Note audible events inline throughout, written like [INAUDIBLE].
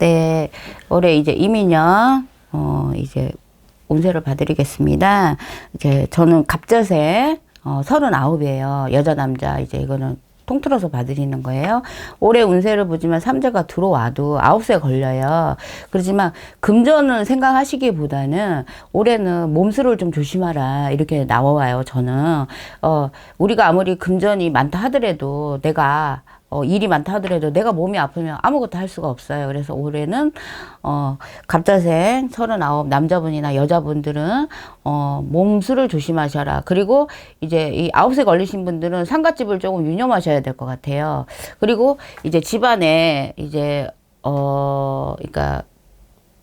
네, 올해 이제 이민년 어 이제 운세를 봐드리겠습니다. 이제 저는 갑자세 어 39이에요. 여자 남자 이제 이거는 통틀어서 봐드리는 거예요. 올해 운세를 보지만 삼재가 들어와도 아홉 세 걸려요. 그렇지만 금전을 생각하시기보다는 올해는 몸수를 좀 조심하라 이렇게 나와요. 저는 어 우리가 아무리 금전이 많다 하더라도 내가 어, 일이 많다 하더라도 내가 몸이 아프면 아무것도 할 수가 없어요. 그래서 올해는 어, 갑자생 39 남자분이나 여자분들은 어, 몸수를 조심하셔라. 그리고 이제 이 아홉 세 걸리신 분들은 상갓집을 조금 유념하셔야 될 것 같아요. 그리고 이제 집안에 이제 어, 그러니까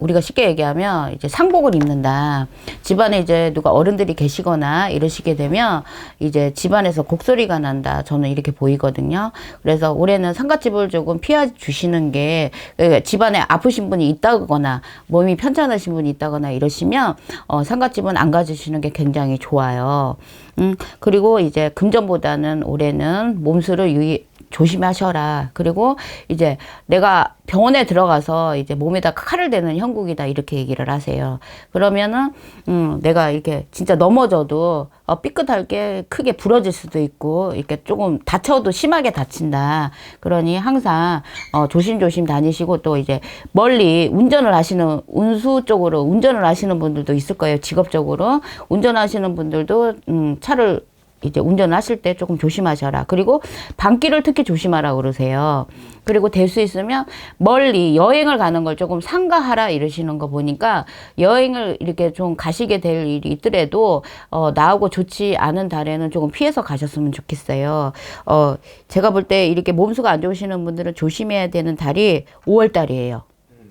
우리가 쉽게 얘기하면 이제 상복을 입는다. 집안에 이제 누가 어른들이 계시거나 이러시게 되면 이제 집안에서 곡소리가 난다. 저는 이렇게 보이거든요. 그래서 올해는 상갓집을 조금 피해 주시는 게 그러니까 집안에 아프신 분이 있다거나 몸이 편찮으신 분이 있다거나 이러시면 어, 상갓집은 안 가주시는 게 굉장히 좋아요. 음, 그리고 이제 금전보다는 올해는 몸수를 유의, 조심하셔라. 그리고 이제 내가 병원에 들어가서 이제 몸에다 칼을 대는 형국이다 이렇게 얘기를 하세요. 그러면은 음 내가 이렇게 진짜 넘어져도 어 삐끗할 게 크게 부러질 수도 있고 이렇게 조금 다쳐도 심하게 다친다. 그러니 항상 어 조심조심 다니시고 또 이제 멀리 운전을 하시는 운수 쪽으로 운전을 하시는 분들도 있을 거예요. 직업적으로 운전하시는 분들도 음 차를 이제 운전을 하실 때 조금 조심하셔라. 그리고 밤길을 특히 조심하라 그러세요. 그리고 될 수 있으면 멀리 여행을 가는 걸 조금 상가하라 이러시는 거 보니까 여행을 이렇게 좀 가시게 될 일이 있더라도 어 나하고 좋지 않은 달에는 조금 피해서 가셨으면 좋겠어요. 어 제가 볼 때 이렇게 몸수가 안 좋으시는 분들은 조심해야 되는 달이 5월 달이에요.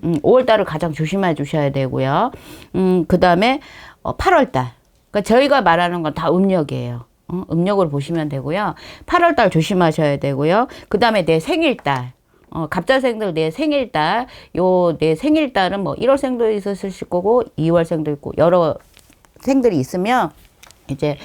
음, 5월 달을 가장 조심해 주셔야 되고요. 음, 그 다음에 어 8월 달. 그러니까 저희가 말하는 건 다 음력이에요. 어, 음력으로 보시면 되고요. 8월 달 조심하셔야 되고요. 그 다음에 내 생일달. 어, 갑자생들 내 생일달, 요 내 생일달은 뭐 1월생도 있으실 거고 2월생도 있고 여러 생들이 있으면 이제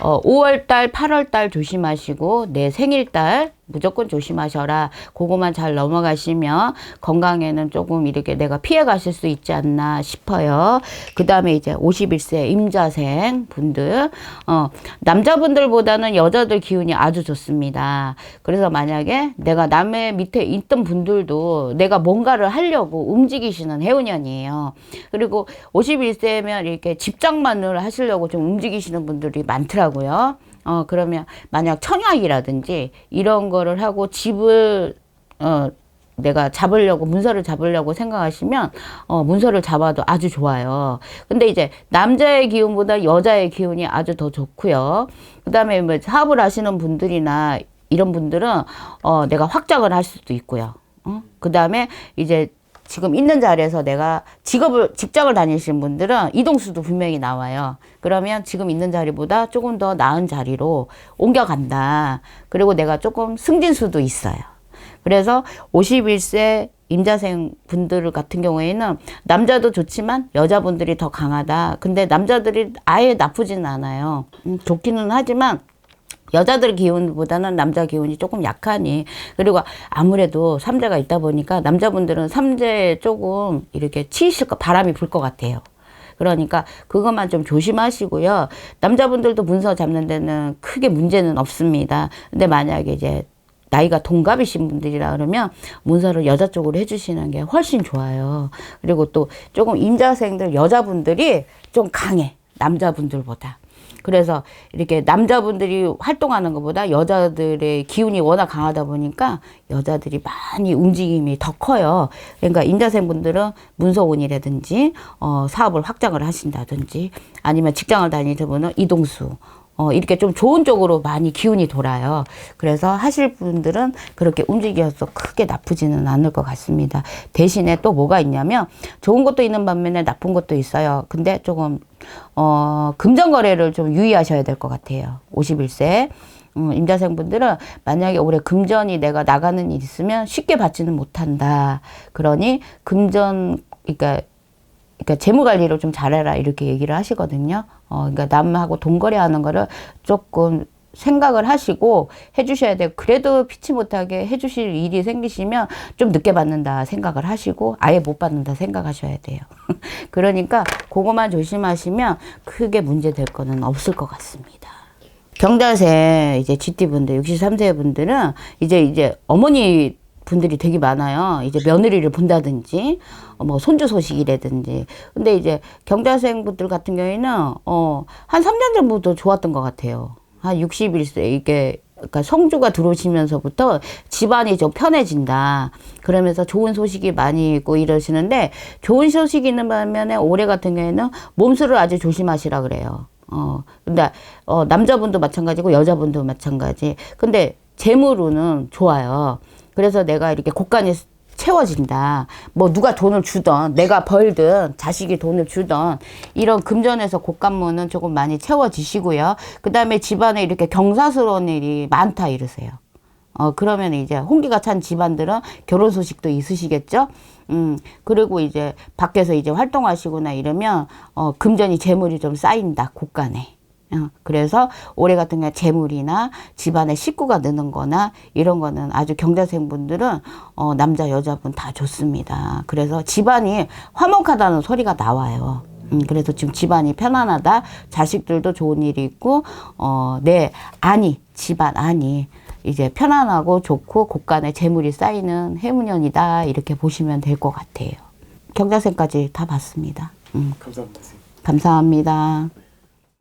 어 5월달, 8월달 조심하시고 내 생일달 무조건 조심하셔라. 그거만 잘 넘어가시면 건강에는 조금 이렇게 내가 피해 가실 수 있지 않나 싶어요. 그 다음에 이제 51세 임자생 분들, 어, 남자분들보다는 여자들 기운이 아주 좋습니다. 그래서 만약에 내가 남의 밑에 있던 분들도 내가 뭔가를 하려고 움직이시는 해운년이에요. 그리고 51세면 이렇게 집장만을 하시려고 좀 움직이시는 분들이 많더라 고요. 어, 그러면 만약 청약이라든지 이런 거를 하고 집을, 어, 내가 잡으려고, 문서를 잡으려고 생각하시면, 어, 문서를 잡아도 아주 좋아요. 근데 이제 남자의 기운보다 여자의 기운이 아주 더 좋고요. 그 다음에 뭐 사업을 하시는 분들이나 이런 분들은, 어, 내가 확장을 할 수도 있고요. 어? 그 다음에 이제 지금 있는 자리에서 내가 직업을 직장을 다니시는 분들은 이동수도 분명히 나와요. 그러면 지금 있는 자리보다 조금 더 나은 자리로 옮겨간다. 그리고 내가 조금 승진 수도 있어요. 그래서 51세 임자생 분들 같은 경우에는 남자도 좋지만 여자분들이 더 강하다. 근데 남자들이 아예 나쁘지는 않아요. 음, 좋기는 하지만 여자들 기운보다는 남자 기운이 조금 약하니 그리고 아무래도 삼재가 있다 보니까 남자분들은 삼재 조금 이렇게 치이실 거 바람이 불 것 같아요. 그러니까 그것만 좀 조심하시고요. 남자분들도 문서 잡는 데는 크게 문제는 없습니다. 근데 만약에 이제 나이가 동갑이신 분들이라 그러면 문서를 여자 쪽으로 해주시는 게 훨씬 좋아요. 그리고 또 조금 임자생들 여자분들이 좀 강해 남자분들보다. 그래서 이렇게 남자분들이 활동하는 것보다 여자들의 기운이 워낙 강하다 보니까 여자들이 많이 움직임이 더 커요. 그러니까 임자생 분들은 문서운이라든지 어, 사업을 확장을 하신다든지 아니면 직장을 다니는 분은 이동수 어, 이렇게 좀 좋은 쪽으로 많이 기운이 돌아요. 그래서 하실 분들은 그렇게 움직여서 크게 나쁘지는 않을 것 같습니다. 대신에 또 뭐가 있냐면 좋은 것도 있는 반면에 나쁜 것도 있어요. 근데 조금, 어, 금전거래를 좀 유의하셔야 될 것 같아요. 51세. 음, 임자생분들은 만약에 올해 금전이 내가 나가는 일 있으면 쉽게 받지는 못한다. 그러니 금전, 그러니까 그러니까 재무 관리를 좀 잘해라 이렇게 얘기를 하시거든요. 어, 그러니까 남하고 돈 거래하는 거를 조금 생각을 하시고 해주셔야 돼요. 그래도 피치 못하게 해주실 일이 생기시면 좀 늦게 받는다 생각을 하시고 아예 못 받는다 생각하셔야 돼요. [LAUGHS] 그러니까 그거만 조심하시면 크게 문제 될 거는 없을 것 같습니다. 경자세 이제 GT 분들 63세 분들은 이제 이제 어머니 분들이 되게 많아요. 이제 며느리를 본다든지 어, 뭐 손주 소식이라든지. 근데 이제 경자생 분들 같은 경우에는 어 한 3년 전부터 좋았던 것 같아요. 한 60일세 이게 그러니까 성주가 들어오시면서부터 집안이 좀 편해진다. 그러면서 좋은 소식이 많이 있고 이러시는데 좋은 소식이 있는 반면에 올해 같은 경우에는 몸수를 아주 조심하시라 그래요. 어, 근데, 어, 남자분도 마찬가지고 여자분도 마찬가지. 근데 재물로는 좋아요. 그래서 내가 이렇게 곳간이 채워진다. 뭐 누가 돈을 주던, 내가 벌든, 자식이 돈을 주던, 이런 금전에서 곳간문은 조금 많이 채워지시고요. 그 다음에 집안에 이렇게 경사스러운 일이 많다 이러세요. 어, 그러면 이제 홍기가 찬 집안들은 결혼 소식도 있으시겠죠? 음, 그리고 이제 밖에서 이제 활동하시거나 이러면, 어, 금전이 재물이 좀 쌓인다, 곳간에. 어, 그래서 올해 같은 경우에 재물이나 집안에 식구가 느는 거나 이런 거는 아주 경자생 분들은 어, 남자, 여자분 다 좋습니다. 그래서 집안이 화목하다는 소리가 나와요. 음, 그래서 지금 집안이 편안하다. 자식들도 좋은 일이 있고, 어, 내 안이, 집안 안이 이제 편안하고 좋고 곳간에 재물이 쌓이는 해문년이다. 이렇게 보시면 될 것 같아요. 경자생까지 다 봤습니다. 음, 감사합니다. 감사합니다.